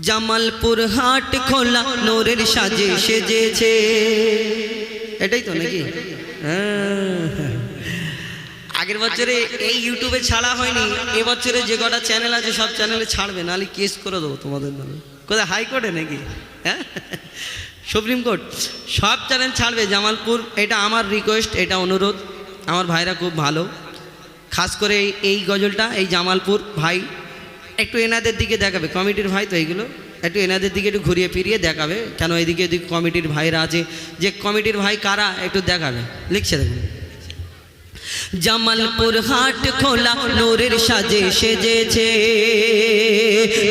জামালপুর হাট খোলা, নোরের সাজে সেজেছে। এটাই তো নাকি? হ্যাঁ। আগের বছরে এই ইউটিউবে ছাড়া হয়নি এবছরে যে কটা চ্যানেল আছে, সব চ্যানেলে ছাড়বে, নাহলে কেস করে দেবো তোমাদের নামে। কোথায় হাইকোর্টে নাকি? হ্যাঁ? সুপ্রিম কোর্ট সব চ্যানেল ছাড়বে, জামালপুর, এটা আমার রিকোয়েস্ট এটা অনুরোধ। আমার ভাইরা খুব ভালো। খাস করে এই এই গজলটা, এই জামালপুর ভাই একটু এনাদের দিকে দেখাবে, কমিটির ভাই তো এইগুলো একটু এনাদের দিকে একটু ঘুরিয়ে ফিরিয়ে দেখাবে, কেন এদিকে এদিকে কমিটির ভাইরা আছে। যে কমিটির ভাই কারা, একটু দেখাবে, লিখছে দেখুন। জামালপুর হাট খোলা, নোরের সাজে সেজেছে।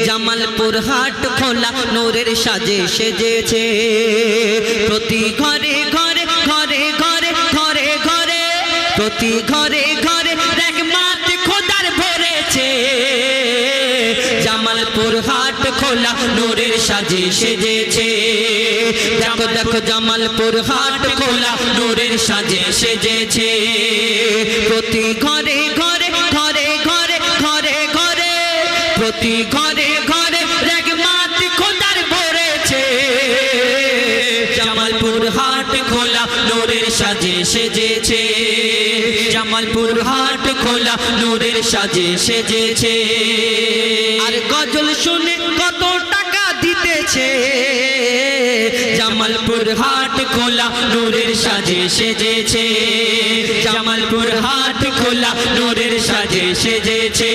জামালপুর হাট খোলা, নোরের সাজে সেজেছে। প্রতি ঘরে ঘরে ঘরে ঘরে ঘরে ঘরে, প্রতি ঘরে ঘরে খোলা নোরের সাজে সেজেছে। দেখো দেখো জামালপুর হাট খোলা নোরের সাজে সেজেছে। প্রতি ঘরে ঘরে ঘরে ঘরে ঘরে ঘরে, প্রতি ঘরে ঘরে জামালপুর হাট খোলা নোরের সাজে সেজেছে। জামালপুর হাট খোলা নোরের সাজে সেজেছে। আর গজল শুনে দিতেছে জামালপুর হাট খোলা, নোরের সাজে সেজেছে। জামালপুর হাট খোলা, নোরের সাজে সেজেছে।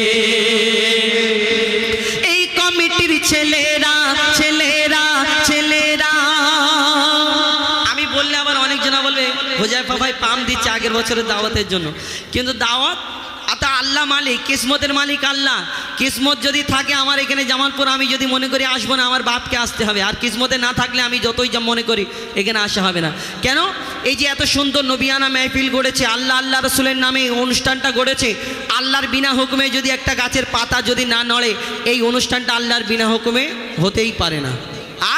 এই কমিটির ছেলেরা ছেলেরা ছেলেরা। আমি বললে আবার অনেকজনা বলবে, হোজাইফা ভাই পাম দিচ্ছে আগের বছরের দাওয়াতের জন্য। কিন্তু দাওয়াত আল্লাহ মালিক, কিসমতের মালিক আল্লাহ। কিসমত যদি থাকে আমার এখানে জামালপুর, আমি যদি মনে করি আসব না, আমার বাপকে আসতে হবে। আর কিসমতে না থাকলে আমি যতই যা মনে করি, এখানে আসা হবে না। কেন? এই যে এত সুন্দর নবিয়ানা মেহফিল গড়েছে, আল্লাহ আল্লাহ রসুলের নামে এই অনুষ্ঠানটা গড়েছে, আল্লাহর বিনা হুকুমে যদি একটা গাছের পাতা যদি না নড়ে, এই অনুষ্ঠানটা আল্লাহর বিনা হুকুমে হতেই পারে না।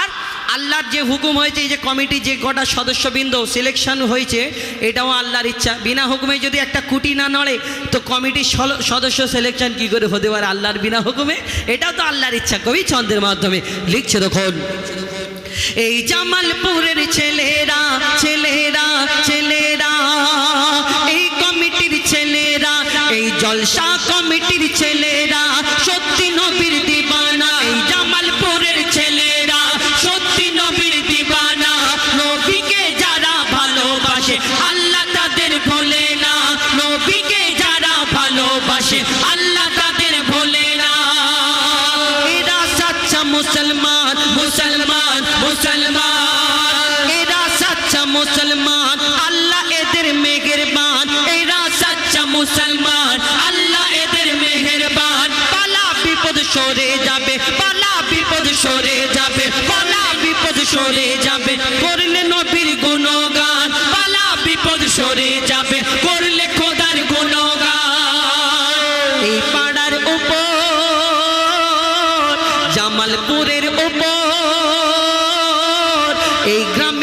আর আল্লাহর যে হুকুম হয়েছে, এই যে কমিটি যে কটা সদস্যবৃন্দ সিলেকশন হয়েছে, এটাও আল্লাহর ইচ্ছা। বিনা হুকুমে যদি একটা কুটি না নড়ে, তো কমিটির সদস্য সিলেকশন কি করে হতে পারে আল্লাহর বিনা হুকুমে? এটাও তো আল্লাহর ইচ্ছা। কবি ছন্দের মাধ্যমে লিখছে দেখুন। এই জামালপুরের ছেলেরা ছেলেরা ছেলেরা, এই কমিটির ছেলেরা, এই জলসা কমিটির ছেলেরা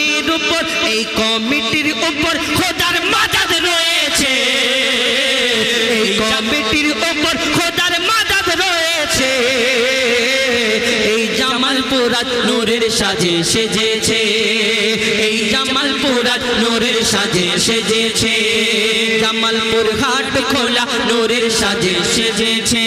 গ্রামের উপর এই কমিটির উপর খোদার মাদাদ রয়েছে। এই কমিটির উপর খোদার মাদাদ রয়েছে। এই জামালপুরাত নূরের সাজে সেজেছে। এই জামালপুরাত নূরের সাজে সেজেছে। জামালপুর হাট খোলা নূরের সাজে সেজেছে।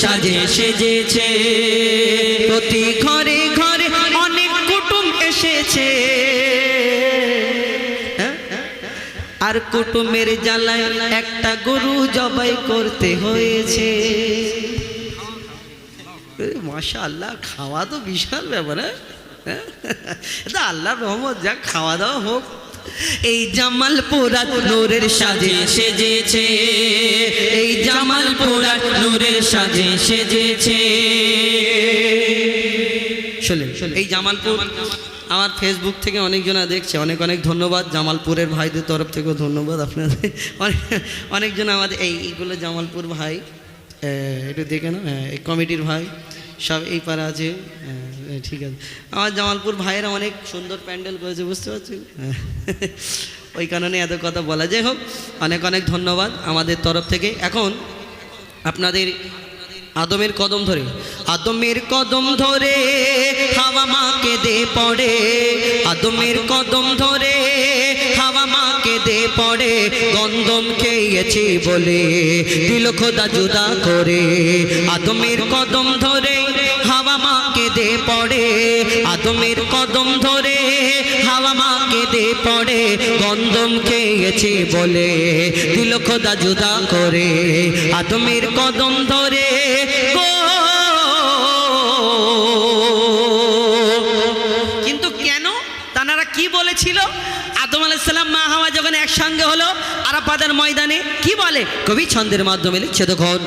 সাজে সেজেছে। প্রতি ঘরে ঘরে অনেক কুটুম এসেছে। হ্যাঁ? আর কুটুমের জ্বালায় একটা গরু জবাই করতে হয়েছে। মাশা আল্লাহ খাওয়া তো বিশাল ব্যাপার হ্যাঁ? হ্যাঁ? এটা রহমত যাক খাওয়া দাওয়া হোক। এই জামালপুরা নূরের সাজে সেজেছে। এই জামালপুরা নূরের সাজে সেজেছে। এই জামালপুর আমার ফেসবুক থেকে অনেকজনা দেখছে অনেক অনেক ধন্যবাদ। জামালপুরের ভাইদের তরফ থেকেও ধন্যবাদ আপনাদের। অনেক অনেকজন আমাদের এইগুলো জামালপুর ভাই একটু দেখে না হ্যাঁ, এই কমিটির ভাই। সব এই পাড়া আছে। হ্যাঁ, ঠিক আছে। আমার জামালপুর ভাইয়েরা অনেক সুন্দর প্যান্ডেল করেছে বুঝতে পারছেন হ্যাঁ। ওই কারণে এত কথা বলা। যাই হোক অনেক অনেক ধন্যবাদ আমাদের তরফ থেকে। এখন আপনাদের আদমের কদম ধরে। আদমের কদম ধরে হাওয়া মাকে দে পড়ে। আদমের কদম ধরে হাওয়া মাকে দে পড়ে। গন্ধম খেয়েছি বলে দিল খোদা জুদা করে। আদমের কদম ধরে দে পড়ে, আদমের কদম ধরে হাওয়া মাকে দে পড়ে গন্ধম খেয়েছি বলে দিল খোদা জুদা করে। আদমের কদম ধরে কিন্তু কেন? তানারা কি বলেছিল? আদম আলাইসাল্লাম মা হাওয়া যখন একসঙ্গে হলো আরাপাদের ময়দানে, কি বলে? কবি ছন্দের মাধ্যমে লিখছে, দেখুন।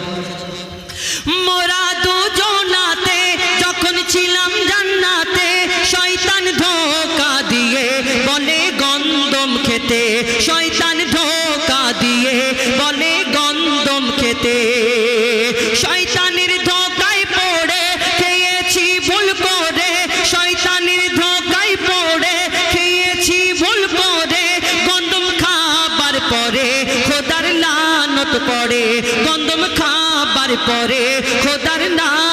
মোরা দুজনাতে যখন ছিলাম জান্নাতে, শয়তান ধোকা দিয়ে বলে গন্দম খেতে। শয়তান ধোকা দিয়ে বলে গন্দম খেতে। শয়তানের ধোকায় পড়ে, খেয়েছি ভুল করে। শয়তানের ধোকায় পড়ে, খেয়েছি ভুল করে। গন্দম খাবার পরে, খোদার লানত পড়ে। গন্দম খাবার পরে, খোদার লানত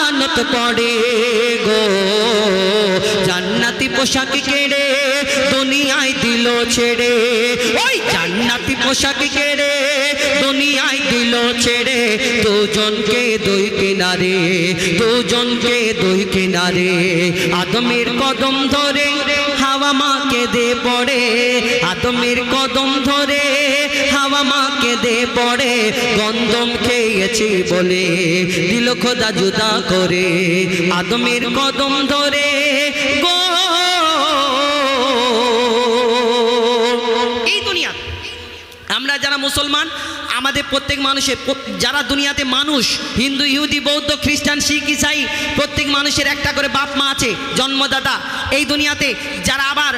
পড়ে গো। জান্নাতি পোশাক কেড়ে দুনিয়ায় দিল ছেড়ে। ওই জান্নাতি পোশাক কেড়ে দুনিয়ায় দিল ছেড়ে। দুজনকে দুই কিনারে, দুজনকে দুই কিনারে। আদমের কদম ধরে হাওয়া মাকে দে পড়ে, আদমের কদম ধরে হাওয়া মাকে দে পড়ে, গন্ধম খেয়েছি বলে দিল খোদা জুদা করে। আদমের কদম ধরে, গো এই দুনিয়া। আমরা যারা মুসলমান আমাদের প্রত্যেক মানুষের যারা দুনিয়াতে মানুষ, হিন্দু, ইহুদি, বৌদ্ধ, খ্রিস্টান, শিখ, ইসাই, প্রত্যেক মানুষের একটা করে বাপ মা আছে, জন্মদাতা। এই দুনিয়াতে যারা আবার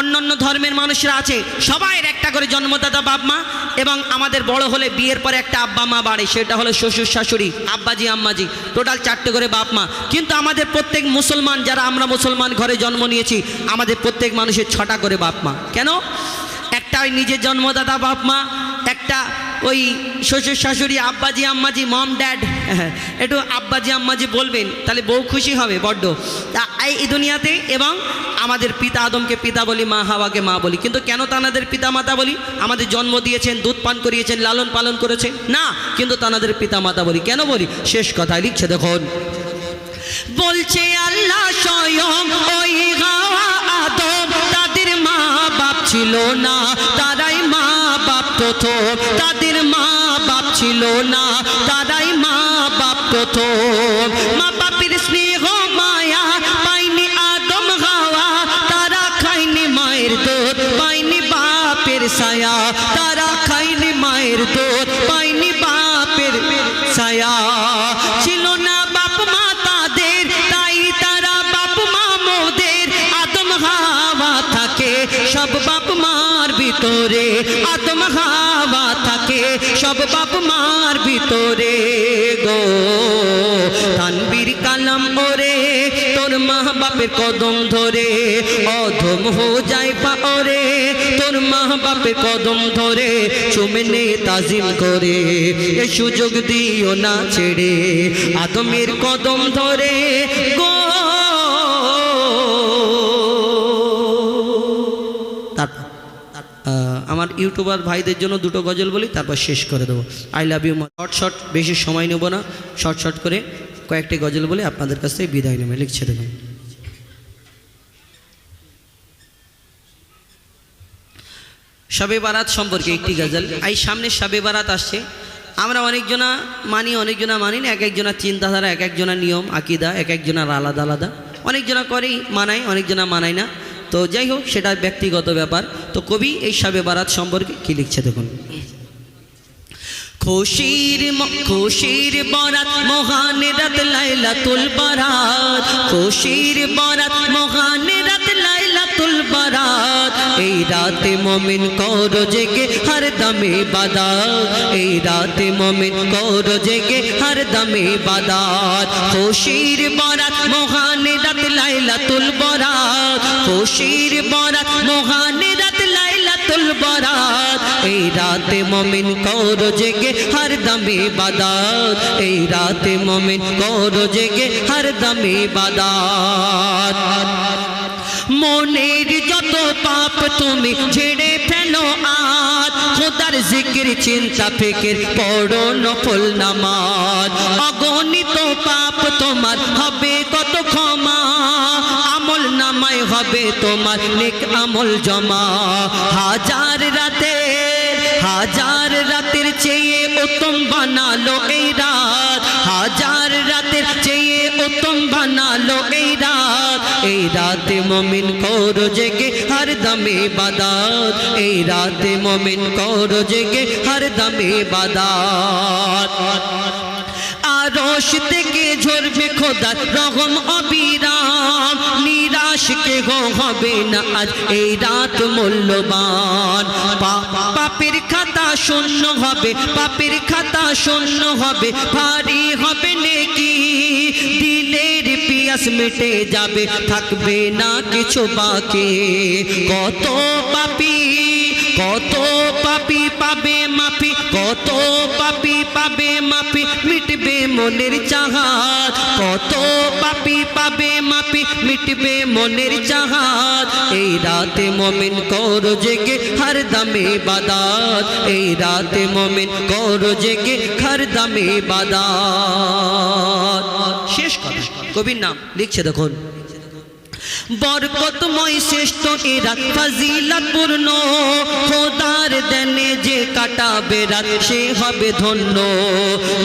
অন্যান্য ধর্মের মানুষরা আছে, সবাইয়ের একটা করে জন্মদাতা বাপ মা এবং আমাদের বড় হলে বিয়ের পরে একটা আব্বা মা বাড়ে, সেটা হলো শ্বশুর, শাশুড়ি, আব্বাজি, আম্মাজি, টোটাল চারটে করে বাপ মা। কিন্তু আমাদের প্রত্যেক মুসলমান যারা আমরা মুসলমান ঘরে জন্ম নিয়েছি, আমাদের প্রত্যেক মানুষের ছটা করে বাপ মা। কেন? একটা নিজের জন্মদাতা বাপ মা একটা ওই শ্বশুর শাশুড়ি, আব্বাজি আম্মাজি মম ড্যাড একটু আব্বাজি আম্মাজি বলবেন, তাহলে বউ খুশি হবে, বড্ড। তা এই দুনিয়াতে এবং আমাদের পিতা আদমকে পিতা বলি, মা হাওয়াকে মা বলি, কিন্তু কেন তানাদের পিতা মাতা বলি? আমাদের জন্ম দিয়েছেন, দুধ পান করিয়েছেন, লালন পালন করেছেন। না, কিন্তু তানাদের পিতা মাতা বলি, কেন বলি? শেষ কথায় লিখছে দেখুন। বলছে আল্লাহ স্বয়ং ওই হাওয়া আদম, তাদের মা বাপ ছিল না, তারাই মা বাপ প্রথম। তাদের মা বাপ ছিল না, তারাই মা বাপ প্রথম। মা বাপের স্নেহ, মায়া পাইনি আদম হাওয়া, তারা খাইনি মায়ের দোধ পাইনি বাপের ছায়া। সব বাপ মার ভিতরে গো। তানবীর কালাম ওরে, তোর মা বাপের কদম ধরে, অধম হো যায় পা ওরে। তোর মা বাপের কদম ধরে, চুমনে তাজিম করে, এ সুযোগ দিও না ছেড়ে। আদমের কদম ধরে, গো আমার ইউটিউবার ভাইদের জন্য দুটো গজল বলি, তারপর শেষ করে দেবো। I love you short short বেশি সময় নেব না। শর্ট শর্ট করে কয়েকটি গজল বলে, আপনাদের কাছ থেকে বিদায় নেবে। লিখছে দেখুন। শবে বারাত সম্পর্কে একটি গজল। এই সামনে শবে বারাত আসছে। আমরা অনেকজনা মানি অনেকজনা মানি না এক একজনের চিন্তাধারা এক একজনের নিয়ম, আকিদা এক একজনার আলাদা আলাদা। অনেকজনা করেই মানায়, অনেকজনা মানায় না। তো যাই হোক, সেটা ব্যক্তিগত ব্যাপার। তো কবি এই সাবে বারাত সম্পর্কে কি লিখছে দেখুন? খুশির খুশির বরাত, মহান রাত লাইলাতুল বারাত। খুশির বরাত, মহান রাত লাইলাতুল বারাত। এই রাতে মমিন কর জেগে হর দমে বাদাত। এই রাতে মমিন কর জেগে হর দমে বাদাত। খুশির বরাত মহান রাত লাইলাতুল বরাত। খুশির বরাত মহান রাত লাইলাতুল বরাত। এই রাতে মমিন কর জেগে হর দমে বাদাত। এই রাতে মমিন কর জেগে হর দমে বাদাত। মনের যত পাপ তুমি ঝেড়ে ফেলো আজ। খোদার জিকির, চিন্তা, ফিকির, পড়ো নফল নামাজ। অগণিত পাপ তোমার হবে কত ক্ষমা। আমল নামায় হবে তোমার নেক আমল জমা। হাজার রাতে হাজার রাতের চেয়ে উত্তম বানালো এই রাত। হাজার রাত মমিন কর জেগে হর দমে বাদাত। এই রাতে মমিন কর জেগে হর দমে বাদাত। আরশ থেকে ঝরবে খোদার রহম অবিরাম। নিরাশ কে গো হবে না আজ এই রাত মূল্যবান। পাপের খাতা শূন্য হবে, পাপের খাতা শূন্য হবে, ভারী হবে পিয়াস মিটে যাবে, থাকবে না কিছু বাকি। কত পাপি কত পাপি পাবে মাফি, কত পাপি পাবে মাফি, মিটবে মনের চাহাত কত পাপি পাবে মাফি, মিটবে মনের চাহাত এই রাতে মমিন কর জেগে হর দমে বাদাত। এই রাতে মমিন কর জেগে হর দমে বাদাত। শেষ কথা। কবির নাম লিখছে দেখুন। বরকতময় শ্রেষ্ঠ এরা ফাজিলাত পূর্ণ খোদার দেনে যে কাটাবে রাত, সে হবে ধন্য।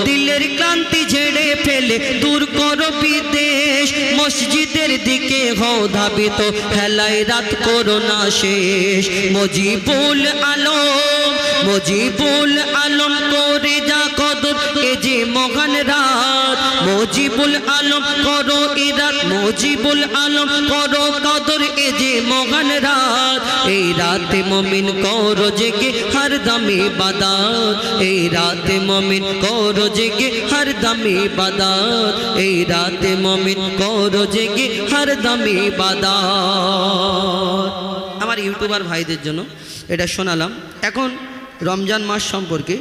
দিলের ক্লান্তি ঝেড়ে ফেলে দূর করো বিদেশ, মসজিদের দিকে হও ধাবিত, হেলায় রাত করো না শেষ। মজিবুল আলম মজিবুল আলম করে যা কদর, এ যে মহান মজিবুল আলম, করো ইরাত মজিবুল আলম, করো কদর। এ যে মহান রাত, এই রাতে মমিন করো জেগে হর দমে বাদাত। এই রাতে মমিন করো জেগে হর দমে বাদাত। এই রাতে মমিন করো জেগে হর দমে বাদাত। আমার ইউটিউবার ভাইদের জন্য এটা শোনালাম। এখন রমজান মাস সম্পর্কে